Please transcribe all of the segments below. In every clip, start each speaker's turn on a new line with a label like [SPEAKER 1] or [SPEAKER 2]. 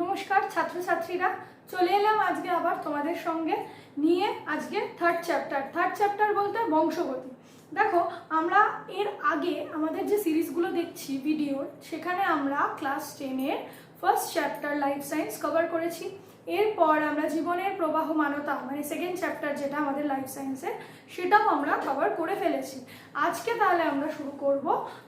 [SPEAKER 1] নমস্কার ছাত্রছাত্রীরা, চলে এলাম আজকে আবার তোমাদের সঙ্গে নিয়ে আজকে থার্ড চ্যাপ্টার থার্ড চ্যাপ্টার বলতে বংশগতি। দেখো, আমরা এর আগে আমাদের যে সিরিজগুলো দেখছি ভিডিওর সেখানে আমরা ক্লাস টেনের first chapter life science cover করেছি। এরপর আমরা জীবনের প্রবাহমানতা মানে সেকেন্ড চ্যাপ্টার যেটা আমাদের লাইফ সায়েন্সের সেটাও আমরা কভার করে ফেলেছি। আজকে তাহলে আমরা শুরু করব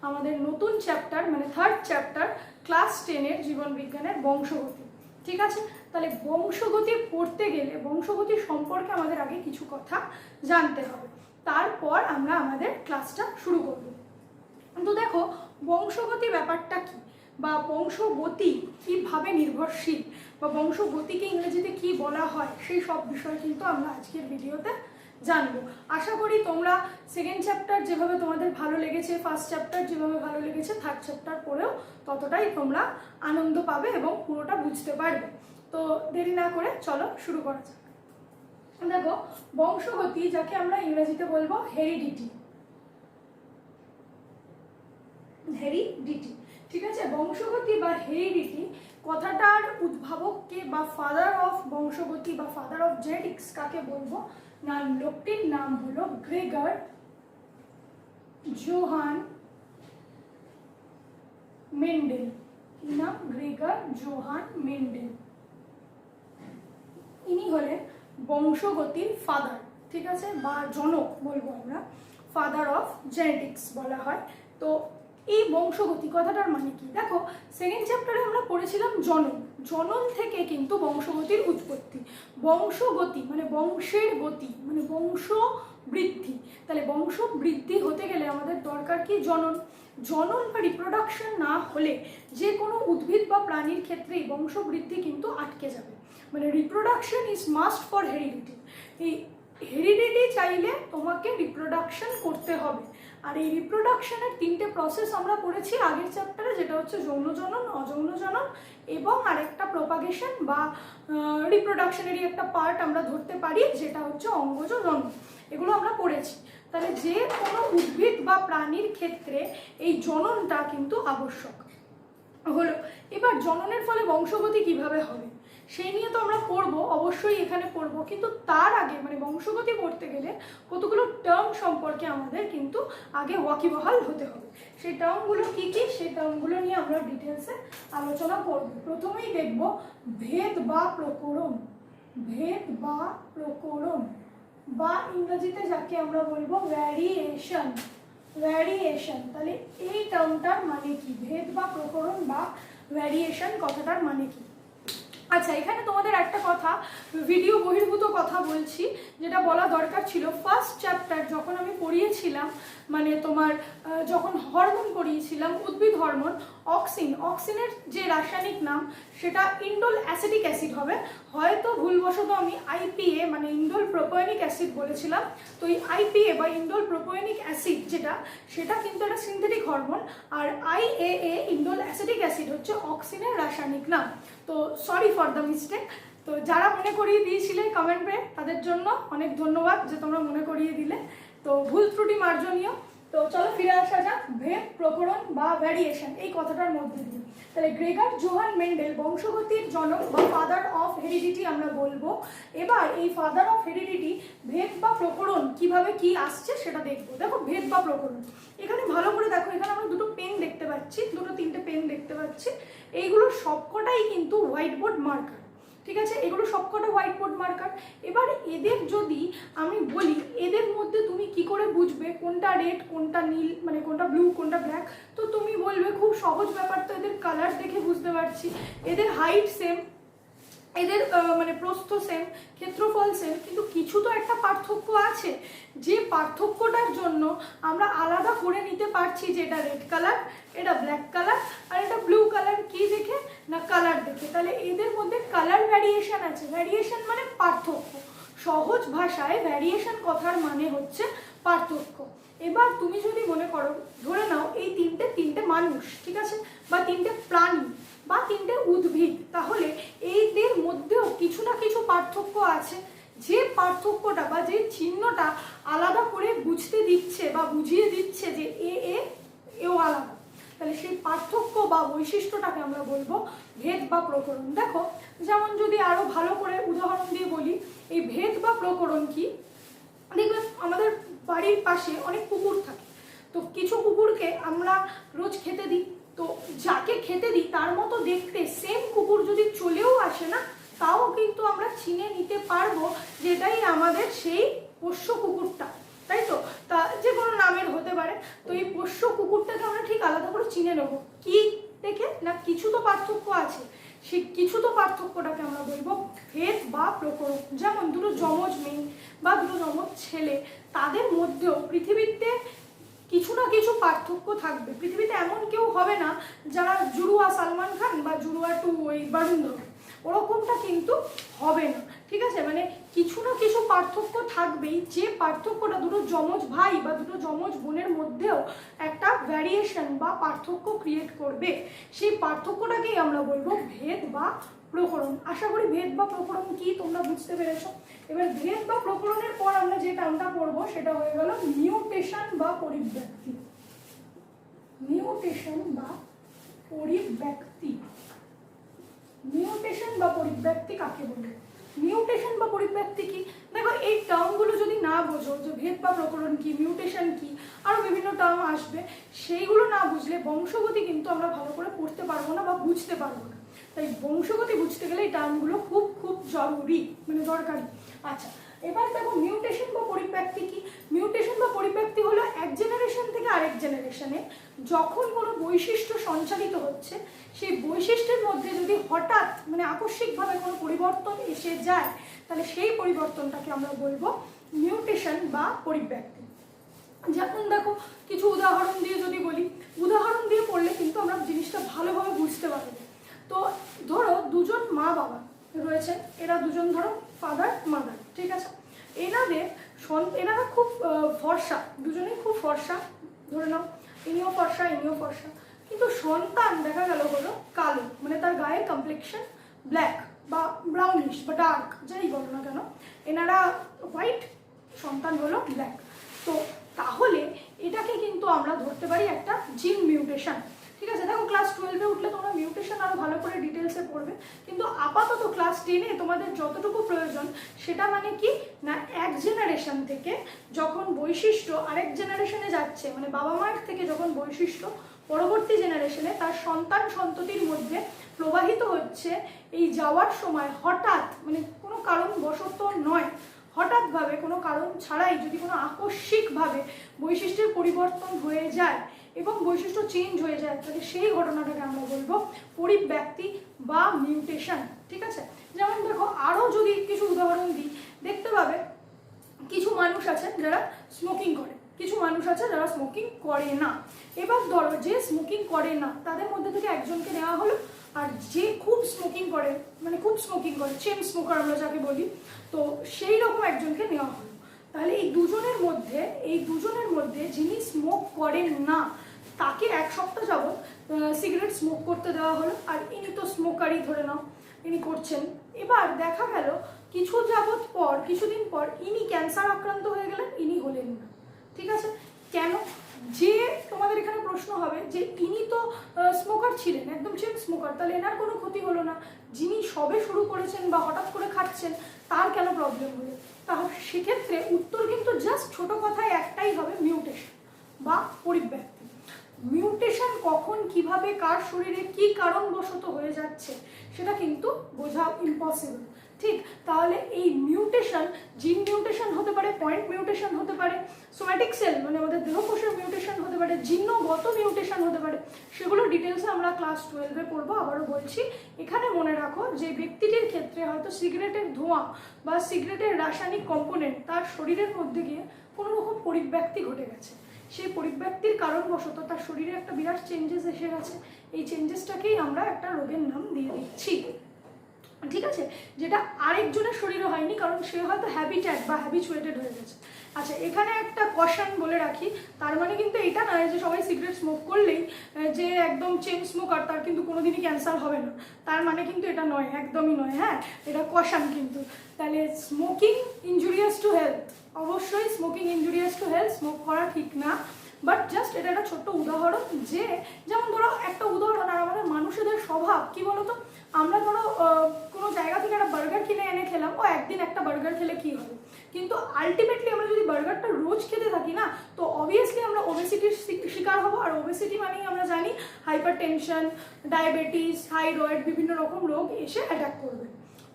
[SPEAKER 1] আমাদের নতুন চ্যাপ্টার মানে থার্ড চ্যাপ্টার ক্লাস টেনের জীবন বিজ্ঞানের বংশগতি। ঠিক আছে? তাহলে বংশগতি পড়তে গেলে বংশগতি সম্পর্কে আমাদের আগে কিছু কথা জানতে হবে। তারপর আমরা আমাদের ক্লাসটা শুরু করব। তো দেখো, বংশগতি ব্যাপারটা কি? বা বংশগতি কীভাবে নির্ভরশীল? বা বংশগতিকে ইংরেজিতে কি বলা হয়? সেই সব বিষয় কিন্তু আমরা আজকের ভিডিওতে জানব। আশা করি তোমরা সেকেন্ড চ্যাপ্টার যেভাবে তোমাদের ভালো লেগেছে ফার্স্ট চ্যাপ্টার যেভাবে ভালো লেগেছে থার্ড চ্যাপ্টার পড়েও ততটাই তোমরা আনন্দ পাবে এবং পুরোটা বুঝতে পারবে। তো দেরি না করে চলো শুরু করা যাক। দেখো, বংশগতি, যাকে আমরা ইংরেজিতে বলব হেরিডিটি হেরিডিটি ঠিক আছে? বংশগতি বা হেরিডিটি কথাটার উদ্ভাবককে বা ফাদার অফ বংশগতি বা ফাদার অফ জেনেটিক্স কাকে বলব? না লোকটির নাম হলো গ্রেগার জোহান মেন্ডেল। কি নাম? Gregor Johann Mendel. ইনি হলেন বংশগতির ফাদার ঠিক আছে? বা জনক বলব আমরা। ফাদার অফ জেনেটিক্স বলা হয়। তো এই বংশগতি, কথাটার মানে কি? দেখো সেকেন্ড চ্যাপ্টারে আমরা পড়েছিলাম জনন। জনন থেকে কিন্তু বংশগতির উৎপত্তি। বংশগতি মানে বংশের গতি মানে বংশ বৃদ্ধি। তাহলে বংশ বৃদ্ধি হতে গেলে আমাদের দরকার কি জনন? জনন বা রিপ্রোডাকশন না হলে যে কোনো উদ্ভিদ বা প্রাণীর ক্ষেত্রেই বংশবৃদ্ধি কিন্তু আটকে যাবে। মানে reproduction is must for heredity এই হেরিডিটি চাইলে তোমাকে রিপ্রোডাকশন করতে হবে। আর এই রিপ্রোডাকশনের তিনটে প্রসেস আমরা পড়েছি আগের চ্যাপ্টারে যেটা হচ্ছে যৌন জনন অযৌন জনন এবং আরেকটা প্রপাগেশন বা রিপ্রোডাকশনেরই একটা পার্ট আমরা ধরতে পারি, যেটা হচ্ছে অঙ্গজ জনন এগুলো আমরা পড়েছি তাহলে যে কোনো উদ্ভিদ বা প্রাণীর ক্ষেত্রে এই জননটা কিন্তু আবশ্যক। হলো, এবার জননের ফলে বংশগতি কীভাবে হবে? সেই নিয়ে তো আমরা পড়ব অবশ্যই এখানে পড়ব কিন্তু তার আগে মানে বংশগতি পড়তে গেলে কতগুলো টার্ম সম্পর্কে আমাদের কিন্তু আগে ওয়াকিবহাল হতে হবে। সেই টার্মগুলো কী কী? সেই টার্মগুলো নিয়ে আমরা ডিটেলসে আলোচনা করব। প্রথমেই দেখব ভেদ বা প্রকরণ। ভেদ বা প্রকরণ। বা ইংরেজিতে যাকে আমরা বলব ভ্যারিয়েশন ভ্যারিয়েশন তাহলে এই টার্মটার মানে কি? ভেদ বা প্রকরণ বা ভ্যারিয়েশন কথাটার মানে কি? আচ্ছা এখানে তোমাদের একটা কথা ভিডিও বহির্ভূত কথা বলছি, যেটা বলা দরকার ছিল। ফার্স্ট চ্যাপ্টার যখন আমি পড়িয়েছিলাম মানে তোমার যখন হরমোন পড়িয়েছিলাম উদ্ভিদ হরমোন অক্সিন অক্সিনের যে রাসায়নিক নাম, সেটা ইন্ডোল অ্যাসিডিক অ্যাসিড হবে। হয়তো ভুলবশত আমি আইপিএ মানে ইন্ডোল প্রোপোয়েনিক অ্যাসিড বলেছিলাম। তো এই আইপিএ বা ইন্ডোল প্রোপোয়েনিক অ্যাসিড যেটা, সেটা কিন্তু একটা সিনথেটিক হরমোন আর আইএএ ইন্ডোল অ্যাসিডিক অ্যাসিড হচ্ছে অক্সিনের রাসায়নিক নাম। তো সরি ফর দ্য মিস্টেক তো যারা মনে করিয়ে দিয়েছিলে কমেন্টে তাদের জন্য অনেক ধন্যবাদ যে তোমরা মনে করিয়ে দিলে। তো ভুল ত্রুটি মার্জনীয়। তো চলো ফিরে আসা যাক, ভেদ, প্রকরণ বা ভ্যারিয়েশন এই কথাটার মধ্যে দিয়ে। তাহলে গ্রেগার জোহান মেন্ডেল বংশগতির জনক বা ফাদার অফ হেরিডিটি আমরা বলব। এবার এই ফাদার অফ হেরিডিটি ভেদ বা প্রকরণ কীভাবে কি আসছে সেটা দেখব। দেখো, ভেদ বা প্রকরণ। এখানে ভালো করে দেখো, এখানে আমরা দুটো পেন দেখতে পাচ্ছি, দুটো তিনটে পেন দেখতে পাচ্ছি। এইগুলো সবকটাই কিন্তু হোয়াইট বোর্ড মার্কার ঠিক আছে? এগুলো সবকটা হোয়াইট বোর্ড মার্কার এবার এদের যদি আমি বলি, এদের মধ্যে তুমি কি করে বুঝবে কোনটা রেড কোনটা নীল মানে কোনটা ব্লু কোনটা ব্ল্যাক তো তুমি বলবে, খুব সহজ ব্যাপার তো এদের কালার দেখে বুঝতে পারছি। এদের হাইট সেম এদের মানে প্রস্থ সেম, ক্ষেত্রফল সেম, কিন্তু কিছু তো একটা পার্থক্য আছে। যে পার্থক্যটার জন্য আমরা আলাদা করে নিতে পারছি যে এটা রেড কালার এটা ব্ল্যাক কালার আর এটা ব্লু কালার কি দেখে? না কালার দেখে। তাহলে এদের মধ্যে কালার ভ্যারিয়েশন আছে। ভ্যারিয়েশন মানে পার্থক্য। সহজ ভাষায় ভ্যারিয়েশন কথার মানে হচ্ছে পার্থক্য। এবার তুমি যদি মনে করো, ধরে নাও এই তিনটে তিনটে মানুষ, ঠিক আছে? বা তিনটে প্রাণী। বা তিনটে উদ্ভিদ, তাহলে এইদের মধ্যেও কিছু না কিছু পার্থক্য আছে। যে পার্থক্যটা বা যে চিহ্নটা আলাদা করে বুঝতে দিচ্ছে বা বুঝিয়ে দিচ্ছে যে এ এ, এও আলাদা। তাহলে সেই পার্থক্য বা বৈশিষ্ট্যটাকে আমরা বলব ভেদ বা প্রকরণ। দেখো, যেমন যদি আরও ভালো করে উদাহরণ দিয়ে বলি, এই ভেদ বা প্রকরণ কি? দেখবে আমাদের বাড়ির পাশে অনেক কুকুর থাকে। তো কিছু কুকুরকে আমরা রোজ খেতে দিই। তো যাকে খেতে দিই, তার মতো দেখতে সেম কুকুর যদি চলেও আসে না, তাও কিন্তু আমরা চিনে নিতে পারব যেটাই আমাদের সেই পোষ্য কুকুরটা, তাই তো? তা যে কোনো নামের হতে পারে। তো এই পোষ্য কুকুরটাকে আমরা ঠিক আলাদা করে চিনে নেব। কি দেখে? না কিছু তো পার্থক্য আছে? সেই কিছু তো পার্থক্যটাকে আমরা বলব ভেদ বা প্রকরণ। যেমন দুটো যমজ মেয়ে বা দুটো যমজ ছেলে, তাদের মধ্যেও পৃথিবীতে কিছু না কিছু পার্থক্য থাকবে। পৃথিবীতে এমন কেউ হবে না যারা জুড়ুয়া সালমান খান বা জুড়ুয়া টু ওই বারুণ ধরে ওরকমটা কিন্তু হবে না। ঠিক আছে? মানে কিছু না কিছু পার্থক্য থাকবেই। যে পার্থক্যটা দুটো যমজ ভাই বা দুটো যমজ বোনের মধ্যেও একটা ভ্যারিয়েশন বা পার্থক্য ক্রিয়েট করবে, সেই পার্থক্যটাকেই আমরা বলব ভেদ বা প্রকরণ। আশা করি ভেদ বা প্রকরণ কি তোমরা বুঝতে পেরেছ? এবার ভেদ বা প্রকরণের পর আমরা যে টার্মটা পড়ব, সেটা হয়ে গেল মিউটেশন বা পরিব্যক্তি। মিউটেশন বা পরিব্যক্তি। মিউটেশন বা পরিব্যক্তি কাকে বলে? মিউটেশন বা পরিব্যক্তি কি? দেখো, এই টার্মগুলো যদি না বোঝো, যে ভেদ বা প্রকরণ কি মিউটেশন কি আরও বিভিন্ন টার্ম আসবে, সেইগুলো না বুঝলে বংশগতি কিন্তু আমরা ভালো করে পড়তে পারব না বা বুঝতে পারব না। তাই বংশগতি বুঝতে গেলে এই টার্মগুলো খুব খুব জরুরি মানে দরকারি। আচ্ছা এবার দেখো মিউটেশন বা পরিব্যক্তি কি? মিউটেশন বা পরিব্যক্তি হলো এক জেনারেশন থেকে আরেক জেনারেশনে যখন কোনো বৈশিষ্ট্য সঞ্চালিত হচ্ছে, সেই বৈশিষ্ট্যের মধ্যে যদি হঠাৎ মানে আকস্মিকভাবে কোনো পরিবর্তন এসে যায়, তাহলে সেই পরিবর্তনটাকে আমরা বলব মিউটেশন বা পরিব্যক্তি যেমন দেখো, কিছু উদাহরণ দিয়ে যদি বলি, উদাহরণ দিয়ে পড়লে কিন্তু আমরা জিনিসটা ভালোভাবে বুঝতে পারব তো ধরো দুজন মা বাবা রয়েছেন এরা দুজন ধরো ফাদার মাদার ঠিক আছে? এনাদের এনারা খুব ফর্সা, দুজনেই খুব ফর্সা, ধরে নাও, ইনিও ফর্সা ইনিও ফর্সা। কিন্তু সন্তান দেখা গেল হলো কালো মানে তার গায়ের কমপ্লেকশন ব্ল্যাক বা ব্রাউনিশ বা ডার্ক যাই বলো না কেন, এনারা হোয়াইট সন্তান হলো ব্ল্যাক তো তাহলে এটাকে কিন্তু আমরা ধরতে পারি একটা জিন মিউটেশন ঠিক আছে, দেখো ক্লাস টুয়েলভে উঠলে তোমরা মিউটেশন আরও ভালো করে ডিটেলসে পড়বে। কিন্তু আপাতত ক্লাস টেনে তোমাদের যতটুকু প্রয়োজন, সেটা মানে কি? না, এক জেনারেশন থেকে যখন বৈশিষ্ট্য আরেক জেনারেশনে যাচ্ছে মানে বাবা মায়ের থেকে যখন বৈশিষ্ট্য পরবর্তী জেনারেশনে তার সন্তান সন্ততির মধ্যে প্রবাহিত হচ্ছে, এই যাওয়ার সময় হঠাৎ মানে কোনো কারণ বশত নয়, হঠাৎভাবে কোনো কারণ ছাড়াই যদি কোনো আকস্মিকভাবে বৈশিষ্ট্যের পরিবর্তন হয়ে যায় এবং বৈশিষ্ট্য চেঞ্জ হয়ে যায়। তাহলে সেই ঘটনাটাকে আমরা বলব পরিব্যক্তি বা মিউটেশন ঠিক আছে? যেমন দেখো আরও যদি কিছু উদাহরণ দিই, দেখতে পাবে কিছু মানুষ আছে যারা স্মোকিং করে। কিছু মানুষ আছে যারা স্মোকিং করে না। এবার ধরো, যে স্মোকিং করে না, তাদের মধ্যে থেকে একজনকে নেওয়া হলো, আর যে খুব স্মোকিং করে মানে খুব স্মোকিং করে চেন স্মোকার আমরা যাকে বলি, তো সেই রকম একজনকে নেওয়া হলো। তাহলে এই দুজনের মধ্যে, এই দুজনের মধ্যে যিনি স্মোক করেন না তাকে এক সপ্তাহ যাবৎ সিগারেট স্মোক করতে দেওয়া হলো। আর ইনি তো স্মোকারই ধরে নাও, ইনি করছেন। এবার দেখা গেল, কিছু যাবৎ পর, কিছুদিন পর ইনি ক্যান্সার আক্রান্ত হয়ে গেলেন, ইনি হলেন না। ঠিক আছে? কেন? যে তোমাদের এখানে প্রশ্ন হবে যে ইনি তো স্মোকার ছিলেন, একদম চেন স্মোকার তাহলে এনার কোনো ক্ষতি হলো না। যিনি সবে শুরু করেছেন বা হঠাৎ করে খাচ্ছেন, তার কেন প্রবলেম হলো? তাহলে সেক্ষেত্রে উত্তর কিন্তু জাস্ট ছোট কথায় একটাই হবে মিউটেশন বা পরিব্যক্তি মিউটেশন কখন কীভাবে কার শরীরে কি কারণবশত হয়ে যাচ্ছে, সেটা কিন্তু বোঝা ইম্পসিবল ঠিক, তাহলে এই মিউটেশন জিন মিউটেশন হতে পারে পয়েন্ট মিউটেশন হতে পারে সোম্যাটিক সেল মানে আমাদের দেহকোষের মিউটেশন হতে পারে, জিন্নগত মিউটেশন হতে পারে, সেগুলো ডিটেলসে আমরা ক্লাস টুয়েলভে পড়ব। আবারও বলছি, এখানে মনে রাখো যে ব্যক্তিটির ক্ষেত্রে হয়তো সিগারেটের ধোঁয়া বা সিগারেটের রাসায়নিক কম্পোনেন্ট তার শরীরের মধ্যে গিয়ে কোনো রকম পরিব্যক্তি ঘটে গেছে। সেই পরিব্যক্তির কারণবশত তার শরীরে একটা বিরাট চেঞ্জেস এসে গেছে। এই চেঞ্জেসটাকেই আমরা একটা রোগের নাম দিয়ে দিচ্ছি। ঠিক আছে? যেটা আরেকজনের শরীরে হয়নি, কারণ সে হয়তো হ্যাবিট্যাট বা হ্যাবিচুয়েটেড হয়ে গেছে। আচ্ছা এখানে একটা কশন বলে রাখি, তার মানে কিন্তু এটা নয় যে সবাই সিগারেট স্মোক করলেই যে একদম চেন স্মোকার তার কিন্তু কোনোদিনই ক্যান্সার হবে না। তার মানে কিন্তু এটা নয়, একদমই নয় হ্যাঁ? এটা কশন কিন্তু। তাহলে স্মোকিং ইনজুরিয়াস টু হেলথ অবশ্যই smoking injurious to health smoke করা ঠিক না। বাট জাস্ট এটা একটা ছোট্ট উদাহরণ যে, যেমন ধরো একটা উদাহরণ, আর আমাদের মানুষদের স্বভাব, কি বলতো? আমরা ধরো কোনো জায়গা থেকে একটা বার্গার কিনে এনে খেলাম, ও একদিন একটা বার্গার খেলে কি হবে? কিন্তু আলটিমেটলি আমরা যদি বার্গারটা রোজ খেতে থাকি না, তো অবভিয়াসলি আমরা ওবেসিটির শিকার হব। আর ওবেসিটি মানেই আমরা জানি হাইপার টেনশন ডায়াবেটিস থাইরয়েড বিভিন্ন রকম রোগ এসে অ্যাটাক করবে।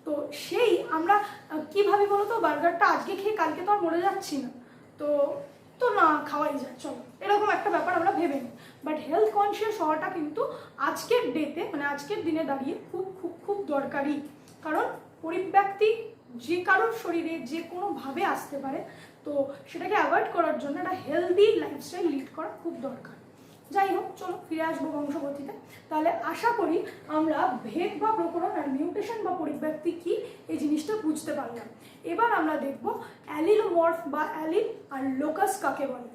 [SPEAKER 1] তো সেই আমরা কীভাবে বলো তো বার্গারটা আজকে খেয়ে কালকে তো আর মরে যাচ্ছি না। তো তো না, খাওয়াই যায়, চলো। এরকম একটা ব্যাপার আমরা ভেবে নিই। বাট হেলথ কনসিয়াস হওয়াটা কিন্তু আজকের ডেতে মানে আজকের দিনে দাঁড়িয়ে খুব খুব খুব দরকারি। কারণ পরিব্যক্তি যে কারোর শরীরে যে কোনোভাবে আসতে পারে, তো সেটাকে অ্যাভয়েড করার জন্য একটা হেলদি লাইফস্টাইল লিড করা খুব দরকার। যাই হোক, চলো ফিরে আসব বংশগতিতে। তাহলে আশা করি আমরা ভেদ বা প্রকরণ আর মিউটেশন বা পরিব্যক্তি কি, এই জিনিসটা বুঝতে পারলাম। এবার আমরা দেখব অ্যালিলোমর্ফ বা অ্যালিল আর লোকাস কাকে বলে?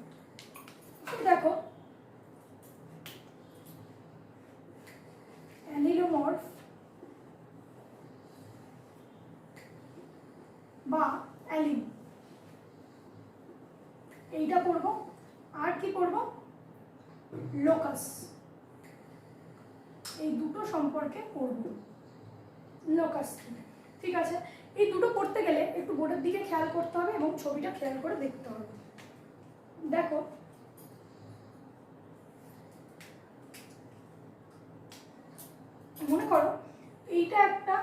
[SPEAKER 1] দেখো অ্যালিলোমর্ফ বা অ্যালিন এইটা করব, আর কি করব? লোকাস এই দুটো সম্পর্কে পড়ব লোকাস ঠিক আছে? এই দুটো পড়তে গেলে একটু বোর্ডের দিকে খেয়াল করতে হবে এবং ছবিটা খেয়াল করে দেখতে হবে। দেখো মনে করো, এইটা একটা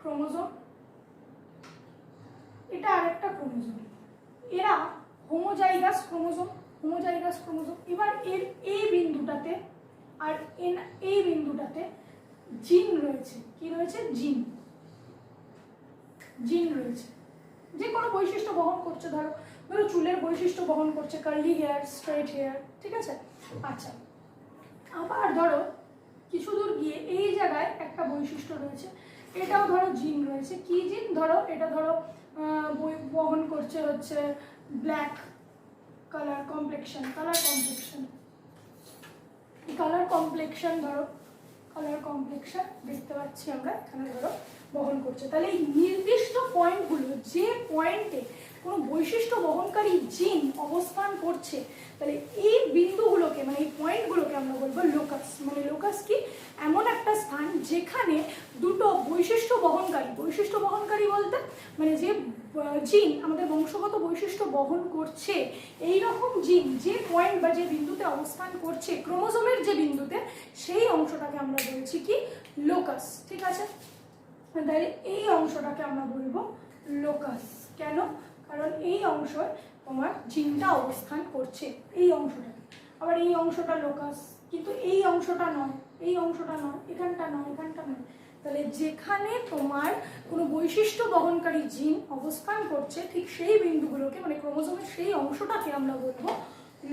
[SPEAKER 1] ক্রোমোজোম, এটা আরেকটা ক্রোমোজোম। এরা হোমোজাইগাস ক্রোমোজোম হোমোজাইগাস ক্রোমোজোম। এবার এর এই বিন্দুটাতে আর এন এই বিন্দুটাতে জিন রয়েছে। কি রয়েছে? জিন। জিন রয়েছে। যে কোনো বৈশিষ্ট্য বহন করছে, ধরো ধরো চুলের বৈশিষ্ট্য বহন করছে কার্লি হেয়ার স্ট্রেট হেয়ার ঠিক আছে? আচ্ছা আবার ধরো কিছু দূর গিয়ে এই জায়গায় একটা বৈশিষ্ট্য রয়েছে। এটাও ধরো জিন রয়েছে। কি জিন? ধরো, এটা ধরো বহন করছে হচ্ছে black colour complexion colour complexion colour complexion ধরো কালার কমপ্লেকশন দেখতে পাচ্ছি আমরা। এখানে ধরো বহন করছে। তাহলে এই নির্দিষ্ট পয়েন্টগুলো যে পয়েন্টে কোনো বৈশিষ্ট্য বহনকারী জিন অবস্থান করছে, তাহলে এই বিন্দুগুলোকে মানে এই পয়েন্টগুলোকে আমরা বলব লোকাস মানে লোকাস কি? এমন একটা স্থান যেখানে দুটো বৈশিষ্ট্য বহনকারী বৈশিষ্ট্য বহনকারী বলতে মানে যে জিন আমাদের বংশগত বৈশিষ্ট্য বহন করছে এই রকম জিন যে পয়েন্ট বা যে বিন্দুতে অবস্থান করছে, ক্রোমোজোমের যে বিন্দুতে, সেই অংশটাকে আমরা বলছি কি? লোকাস ঠিক আছে? তাহলে এই অংশটাকে আমরা বলব লোকাস কেন? কারণ এই অংশে তোমার জিনটা অবস্থান করছে, এই অংশটা আবার এই অংশটা লোকাস, কিন্তু এই অংশটা নয়, এই অংশটা নয়, এখানটা নয় এখানটা নয়। তাহলে যেখানে তোমার কোনো বৈশিষ্ট্য বহনকারী জিন অবস্থান করছে, ঠিক সেই বিন্দুগুলোকে মানে ক্রোমোজোমের সেই অংশটাকে আমরা বলব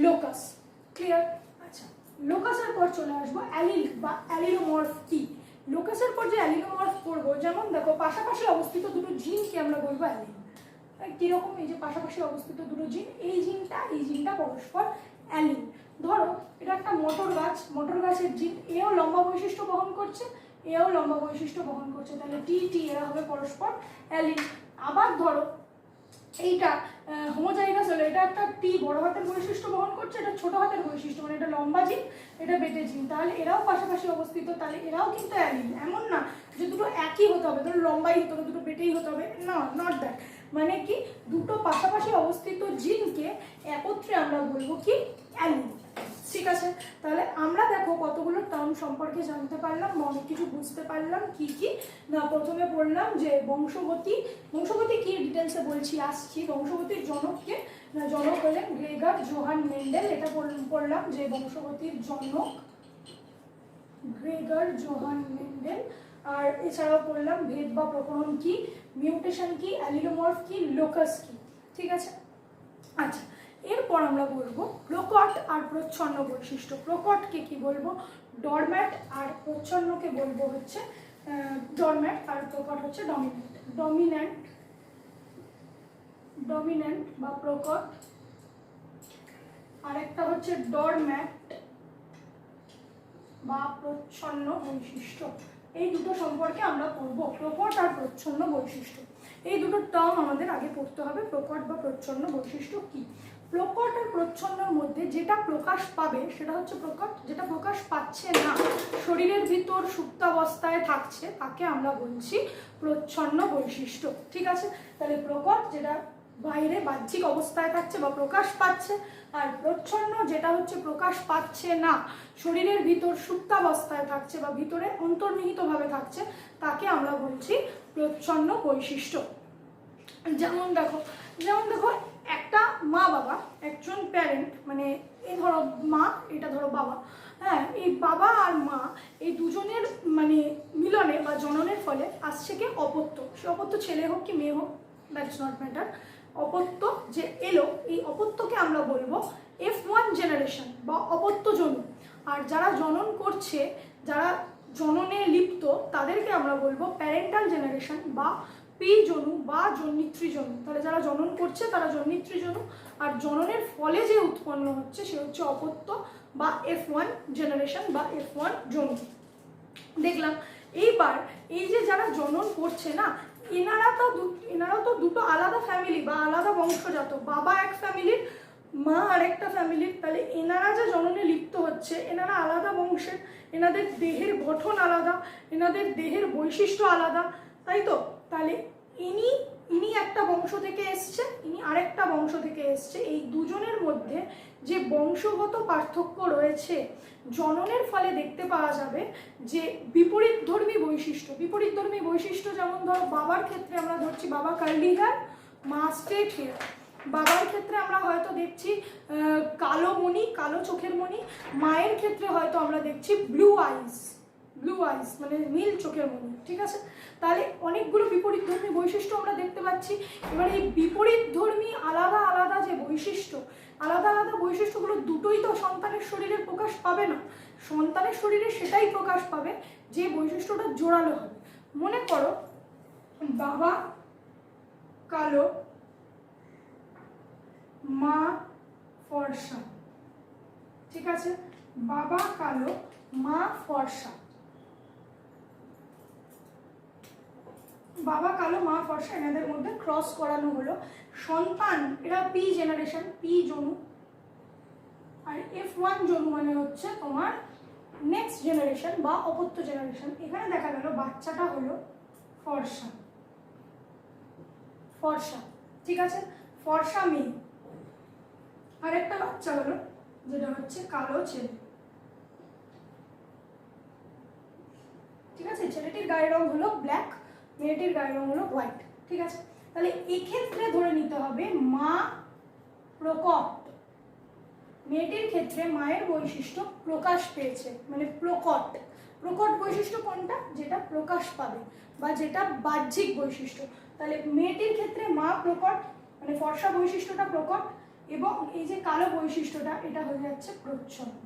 [SPEAKER 1] লোকাস। ক্লিয়ার আচ্ছা লোকাসের পর চলে আসব অ্যালিল বা অ্যালিলোমর্ফ কি? লোকাসের পর যে অ্যালিলোমর্ফ করব, যেমন দেখো, পাশাপাশি অবস্থিত দুটো জিনকে আমরা বলব অ্যালিল। কীরকম এই যে পাশাপাশি অবস্থিত দুটো জিন এই জিনটা এই জিনটা পরস্পর অ্যালিন ধরো, এটা একটা মটর গাছ, মটর গাছের জিন এও লম্বা বৈশিষ্ট্য বহন করছে, এও লম্বা বৈশিষ্ট্য বহন করছে, তাহলে টি টি এরা হবে পরস্পর অ্যালিন আবার ধরো, এইটা হোমোজাইগাস হলো, এটা একটা টি বড় হাতের বৈশিষ্ট্য বহন করছে, এটা ছোট হাতের বৈশিষ্ট্য মানে এটা লম্বা জিন এটা বেটে জিন তাহলে এরাও পাশাপাশি অবস্থিত, তাহলে এরাও কিন্তু অ্যালিন এমন না যে দুটো একই হতে হবে, ধরো লম্বাই হতে হবে, দুটো বেটেই হতে হবে, না নট দ্যাট মানে কি? দুটো পাশাপাশি অবস্থিত জিনকে একত্রে আমরা বলব কি? অ্যালিন ঠিক আছে? তাহলে আমরা দেখো কতগুলো টার্ম সম্পর্কে জানতে পারলাম বা অনেক কিছু বুঝতে পারলাম, কি কি? না, প্রথমে পড়লাম যে বংশগতি বংশগতি কি ডিটেলসে বলছি, আসছি। বংশগতির জনককে জনক হলেন গ্রেগার জোহান মেন্ডেল, এটা পড়ল- পড়লাম যে বংশগতির জনক গ্রেগার জোহান মেন্ডেল। আর এছাড়াও পড়লাম ভেদ বা প্রকরণ কি? মিউটেশন কি? অ্যালিলোমর্ফ কি? লোকাস কি? ঠিক আছে? আচ্ছা এরপর আমরা বলব প্রকট আর প্রচ্ছন্ন বৈশিষ্ট্য। প্রকটকে কি বলব? ডরম্যাট আর প্রচ্ছন্নকে বলব হচ্ছে ডরম্যাট আর প্রকট হচ্ছে ডমিন্যান্ট ডমিন্যান্ট ডমিন্যান্ট বা প্রকট। আরেকটা হচ্ছে ডরম্যাট বা প্রচ্ছন্ন বৈশিষ্ট্য। এই দুটো সম্পর্কে আমরা পড়ব প্রকট আর প্রচ্ছন্ন বৈশিষ্ট্য। এই দুটো টার্ম আমাদের আগে পড়তে হবে, প্রকট বা প্রচ্ছন্ন বৈশিষ্ট্য কি? প্রকট আর প্রচ্ছন্নর মধ্যে যেটা প্রকাশ পাবে সেটা হচ্ছে প্রকট, যেটা প্রকাশ পাচ্ছে না, শরীরের ভিতর সুপ্তাবস্থায় থাকছে, তাকে আমরা বলছি প্রচ্ছন্ন বৈশিষ্ট্য। ঠিক আছে? তাহলে প্রকট যেটা বাইরে বাহ্যিক অবস্থায় থাকছে বা প্রকাশ পাচ্ছে, আর প্রচ্ছন্ন যেটা হচ্ছে প্রকাশ পাচ্ছে না, শরীরের ভিতর সুপ্তাবস্থায় থাকছে বা ভিতরে অন্তর্নিহিতভাবে থাকছে, তাকে আমরা বলছি প্রচ্ছন্ন বৈশিষ্ট্য। যেমন দেখো যেমন দেখো, একটা মা বাবা, একজন প্যারেন্ট মানে এই ধরো মা, এটা ধরো বাবা হ্যাঁ এই বাবা আর মা, এই দুজনের মানে মিলনে বা জননের ফলে আসছে কি অপত্য, সে অপত্য ছেলে হোক কি মেয়ে হোক দ্যাটস নট ম্যাটার অপত্য যে এলো, এই অপত্যকে আমরা বলব এফ ওয়ান জেনারেশন বা অপত্য জনু আর যারা জনন করছে, যারা জননে লিপ্ত, তাদেরকে আমরা বলব প্যারেন্টাল জেনারেশন বা পি জনু বা জন্মিত্রী জনু তাহলে যারা জনন করছে, তারা জন্মিত্রী জনু আর জননের ফলে যে উৎপন্ন হচ্ছে, সে হচ্ছে অপত্য বা এফ ওয়ান জেনারেশন বা এফ ওয়ান জনু দেখলাম, এইবার এই যে যারা জনন করছে না, এনারা তো দুটো আলাদা ফ্যামিলি বা আলাদা বংশজাত। বাবা এক ফ্যামিলির মা আরেকটা ফ্যামিলির তাহলে এনারা যে জননে লিপ্ত হচ্ছে, এনারা আলাদা বংশের, এনাদের দেহের গঠন আলাদা, এনাদের দেহের বৈশিষ্ট্য আলাদা, তাই তো? তাহলে ইনি ইনি একটা বংশ থেকে এসছে, ইনি আরেকটা বংশ থেকে এসছে। এই দুজনের মধ্যে যে বংশগত পার্থক্য রয়েছে, জননের ফলে দেখতে পাওয়া যাবে যে বিপরীত ধর্মী বৈশিষ্ট্য বিপরীত ধর্মী বৈশিষ্ট্য যেমন ধরো, বাবার ক্ষেত্রে আমরা ধরছি বাবা কার্লি হেয়ার মা স্ট্রেট হেয়ার বাবার ক্ষেত্রে আমরা হয়তো দেখছি কালো মণি, কালো চোখের মণি, মায়ের ক্ষেত্রে হয়তো আমরা দেখছি ব্লু আইস ব্লু আইস মানে নীল চোখের মণি ঠিক আছে? তাহলে অনেকগুলো বিপরীত ধর্মী বৈশিষ্ট্য আমরা দেখতে পাচ্ছি। এবার এই বিপরীত ধর্মী আলাদা আলাদা যে বৈশিষ্ট্য, আলাদা আলাদা বৈশিষ্ট্যগুলো দুটোই তো সন্তানের শরীরে প্রকাশ পাবে না। সন্তানের শরীরে সেটাই প্রকাশ পাবে যে বৈশিষ্ট্যটা জোরালো হবে। মনে করো, বাবা কালো, মা ফর্সা, ঠিক আছে? বাবা কালো, মা ফর্সা। বাবা কালো মা ফর্সা এনাদের মধ্যে ক্রস করানো হলো। সন্তান, এরা পি জেনারেশন পি জনু। আর এফ ওয়ান জনু মানে হচ্ছে তোমার নেক্সট জেনারেশন বা অপত্য জেনারেশন এখানে দেখা গেল বাচ্চাটা হলো ফর্সা। ফর্সা, ঠিক আছে? ফর্সা মেয়ে। আরেকটা বাচ্চা হলো, যেটা হচ্ছে কালো ছেলে। ঠিক আছে? ছেলেটির গায়ের রং হলো ব্ল্যাক মেয়েটির গায়ের রং হলো হোয়াইট ঠিক আছে? তাহলে এক্ষেত্রে ধরে নিতে হবে মা প্রকট। মেয়েটির ক্ষেত্রে মায়ের বৈশিষ্ট্য প্রকাশ পেয়েছে মানে প্রকট। প্রকট বৈশিষ্ট্য কোনটা? যেটা প্রকাশ পাবে বা যেটা বাহ্যিক বৈশিষ্ট্য। তাহলে মেয়েটির ক্ষেত্রে মা প্রকট মানে ফর্সা বৈশিষ্ট্যটা প্রকট এবং এই যে কালো বৈশিষ্ট্যটা, এটা হয়ে যাচ্ছে প্রচ্ছন্ন।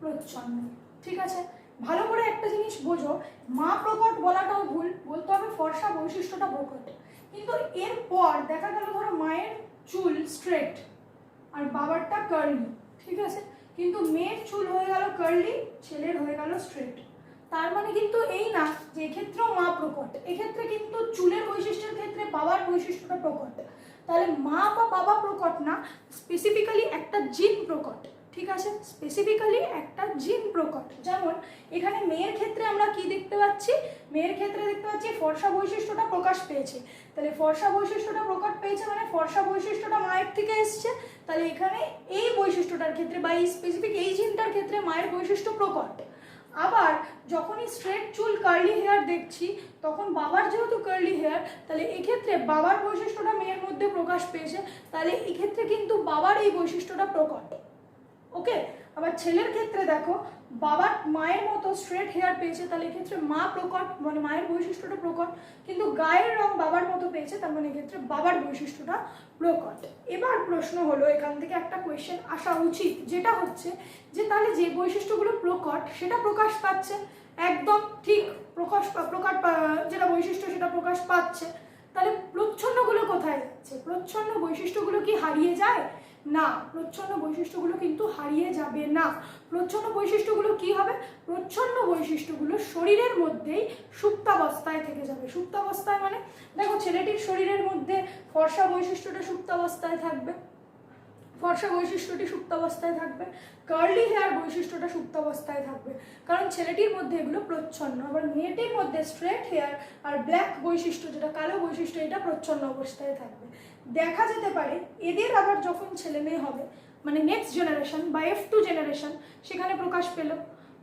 [SPEAKER 1] প্রচ্ছন্ন, ঠিক আছে? ভালো করে একটা জিনিস বোঝো, মা প্রকট বলাটাও ভুল, বলতে হবে ফর্সা বৈশিষ্ট্যটা প্রকট কিন্তু এরপর দেখা গেল ধরো মায়ের চুল স্ট্রেট আর বাবারটা কার্লি ঠিক আছে? কিন্তু মেয়ের চুল হয়ে গেল কার্লি ছেলের হয়ে গেল স্ট্রেট তার মানে কিন্তু এই না যে এক্ষেত্রেও মা প্রকট, এক্ষেত্রে কিন্তু চুলের বৈশিষ্ট্যের ক্ষেত্রে বাবার বৈশিষ্ট্যটা প্রকট। তাহলে মা বা বাবা প্রকট না স্পেসিফিক্যালি একটা জিন প্রকট। ঠিক আছে? স্পেসিফিক্যালি একটা জিন প্রকট। যেমন, এখানে মেয়ের ক্ষেত্রে আমরা কি দেখতে পাচ্ছি? মেয়ের ক্ষেত্রে দেখতে পাচ্ছি ফর্সা বৈশিষ্ট্যটা প্রকাশ পেয়েছে। তাহলে ফর্সা বৈশিষ্ট্যটা প্রকাশ পেয়েছে মানে ফর্সা বৈশিষ্ট্যটা মায়ের থেকে এসছে। তাহলে এখানে এই বৈশিষ্ট্যটার ক্ষেত্রে বা এই স্পেসিফিক এই জিনটার ক্ষেত্রে মায়ের বৈশিষ্ট্য প্রকট। আবার, যখনই স্ট্রেট চুল কার্লি হেয়ার দেখছি, তখন বাবার যেহেতু কার্লি হেয়ার তাহলে এক্ষেত্রে বাবার বৈশিষ্ট্যটা মেয়ের মধ্যে প্রকাশ পেয়েছে। তাহলে এক্ষেত্রে কিন্তু বাবার এই বৈশিষ্ট্যটা প্রকট। ওকে, আবার ছেলের ক্ষেত্রে দেখো, বাবার মায়ের মতো স্ট্রেট হেয়ার পেয়েছে, তাহলে এক্ষেত্রে মা প্রকট মানে মায়ের বৈশিষ্ট্যটা প্রকট, কিন্তু গায়ের রং বাবার মতো পেয়েছে, তার মানে এক্ষেত্রে বাবার বৈশিষ্ট্যটা প্রকট। এবার প্রশ্ন হলো, এখান থেকে একটা কোয়েশ্চেন আসা উচিত, যেটা হচ্ছে যে তাহলে যে বৈশিষ্ট্যগুলো প্রকট, সেটা প্রকাশ পাচ্ছে? একদম ঠিক, প্রকাশ প্রকাট যেটা বৈশিষ্ট্য, সেটা প্রকাশ পাচ্ছে। তাহলে প্রচ্ছন্নগুলো কোথায় যাচ্ছে? প্রচ্ছন্ন বৈশিষ্ট্যগুলো কি হারিয়ে যায়? না, প্রচ্ছন্ন বৈশিষ্ট্যগুলো কিন্তু হারিয়ে যাবে না। প্রচ্ছন্ন বৈশিষ্ট্যগুলো কি হবে? প্রচ্ছন্ন বৈশিষ্ট্যগুলো শরীরের মধ্যেই সুপ্তাবস্থায় থেকে যাবে। সুপ্তাবস্থায় মানে? দেখো, ছেলেটির শরীরের মধ্যে ফর্সা বৈশিষ্ট্যটা সুপ্তাবস্থায় থাকবে। ফর্সা বৈশিষ্ট্যটি সুপ্তাবস্থায় থাকবে। কার্লি হেয়ার বৈশিষ্ট্যটা সুপ্তাবস্থায় থাকবে। কারণ ছেলেটির মধ্যে এগুলো প্রচ্ছন্ন। আবার মেয়েটির মধ্যে স্ট্রেট হেয়ার আর ব্ল্যাক বৈশিষ্ট্য, যেটা কালো বৈশিষ্ট্য, এটা প্রচ্ছন্ন অবস্থায় থাকবে। দেখা যেতে পারে, এদের আবার যখন ছেলে মেয়ে হবে মানে নেক্সট জেনারেশন বা এফ টু জেনারেশন সেখানে প্রকাশ পেল,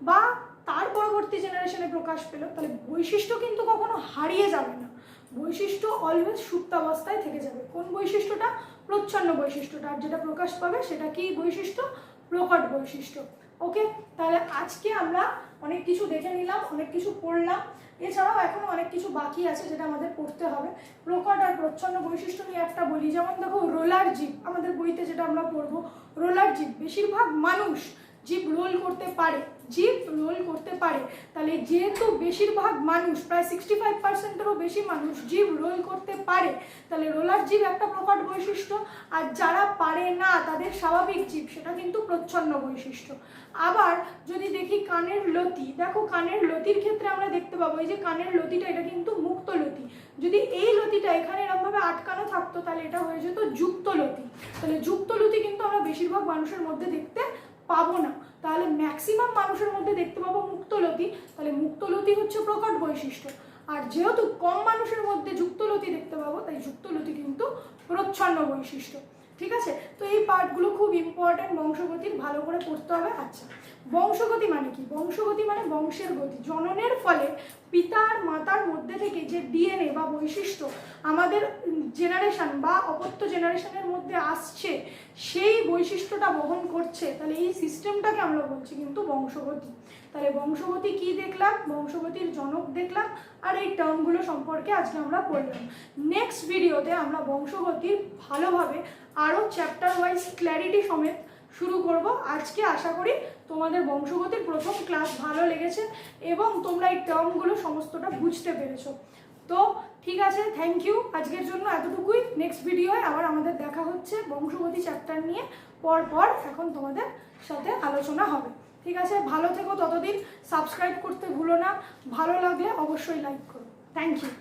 [SPEAKER 1] বা তার পরবর্তী জেনারেশনে প্রকাশ পেল, তাহলে বৈশিষ্ট্য কিন্তু কখনো হারিয়ে যাবে না। বৈশিষ্ট্য অলওয়েজ সুপ্তাবস্থায় থেকে যাবে। কোন বৈশিষ্ট্যটা? প্রচ্ছন্ন বৈশিষ্ট্যটা। আর যেটা প্রকাশ পাবে সেটা কি বৈশিষ্ট্য? প্রকট বৈশিষ্ট্য। ওকে তাহলে আজকে আমরা অনেক কিছু দেখে নিলাম, অনেক কিছু পড়লাম। এছাড়াও এখনও অনেক কিছু বাকি আছে যেটা আমাদের পড়তে হবে। প্রকট আর প্রচ্ছন্ন বৈশিষ্ট্য নিয়ে একটা বলি, যেমন দেখো, রোলার জিপ। আমাদের বইতে যেটা আমরা পড়ব, রোলার জিপ। বেশিরভাগ মানুষ জিপ রোল করতে পারে। জিপ রোল করতে পারে, তাহলে যেহেতু বেশিরভাগ মানুষ, প্রায় সিক্সটি ফাইভ পার্সেন্টেরও বেশি মানুষ জিপ রোল করতে পারে, তাহলে রোলার জিপ একটা প্রকট বৈশিষ্ট্য। আর যারা পারে না, তাদের স্বাভাবিক জিপ সেটা কিন্তু প্রচ্ছন্ন বৈশিষ্ট্য। আবার যদি দেখি কানের লতি, দেখো কানের লতির ক্ষেত্রে আমরা দেখতে পাবো, এই যে কানের লতিটা, এটা কিন্তু মুক্ত লতি। যদি এই লতিটা এখানে এরকমভাবে আটকানো থাকতো, তাহলে এটা হয়ে যেত যুক্ত লতি। তাহলে যুক্ত লতি কিন্তু আমরা বেশিরভাগ মানুষের মধ্যে দেখতে পাবো না তাহলে ম্যাক্সিমাম মানুষের মধ্যে দেখতে পাবো মুক্তলতি। তাহলে মুক্তলতি হচ্ছে প্রকট বৈশিষ্ট্য। আর যেহেতু কম মানুষের মধ্যে যুক্তলতি দেখতে পাবো, তাই যুক্তলতি কিন্তু প্রচ্ছন্ন বৈশিষ্ট্য। ঠিক আছে? তো এই পার্টগুলো খুব ইম্পর্ট্যান্ট বংশগতির ভালো করে পড়তে হবে। আচ্ছা বংশগতি মানে কি? বংশগতি মানে বংশের গতি। জননের ফলে পিতা আর মাতার মধ্যে থেকে যে ডিএনএ বা বৈশিষ্ট্য আমাদের জেনারেশন বা অপত্য জেনারেশনের মধ্যে আসছে সেই বৈশিষ্ট্যটা বহন করছে, তাহলে এই সিস্টেমটাকে আমরা বলছি কিন্তু বংশগতি। তাহলে বংশগতি কি দেখলাম? বংশগতির জনক দেখলাম, আর এই টার্মগুলো সম্পর্কে আজকে আমরা পড়লাম। নেক্সট ভিডিওতে আমরা বংশগতির ভালোভাবে আরও চ্যাপ্টার ওয়াইজ ক্ল্যারিটি সমেত শুরু করব। আজকে আশা করি তোমাদের বংশগতির প্রথম ক্লাস ভালো লেগেছে এবং তোমরা এই টার্মগুলো সমস্তটা বুঝতে পেরেছ। তো ঠিক আছে থ্যাংক ইউ আজকের জন্য এতটুকুই। নেক্সট ভিডিওয় আবার আমাদের দেখা হচ্ছে বংশগতি চ্যাপ্টার নিয়ে। পর পর এখন তোমাদের সাথে আলোচনা হবে। ঠিক আছে, ভালো থেকো ততদিন। সাবস্ক্রাইব করতে ভুলো না। ভালো লাগলে অবশ্যই লাইক করো। Thank you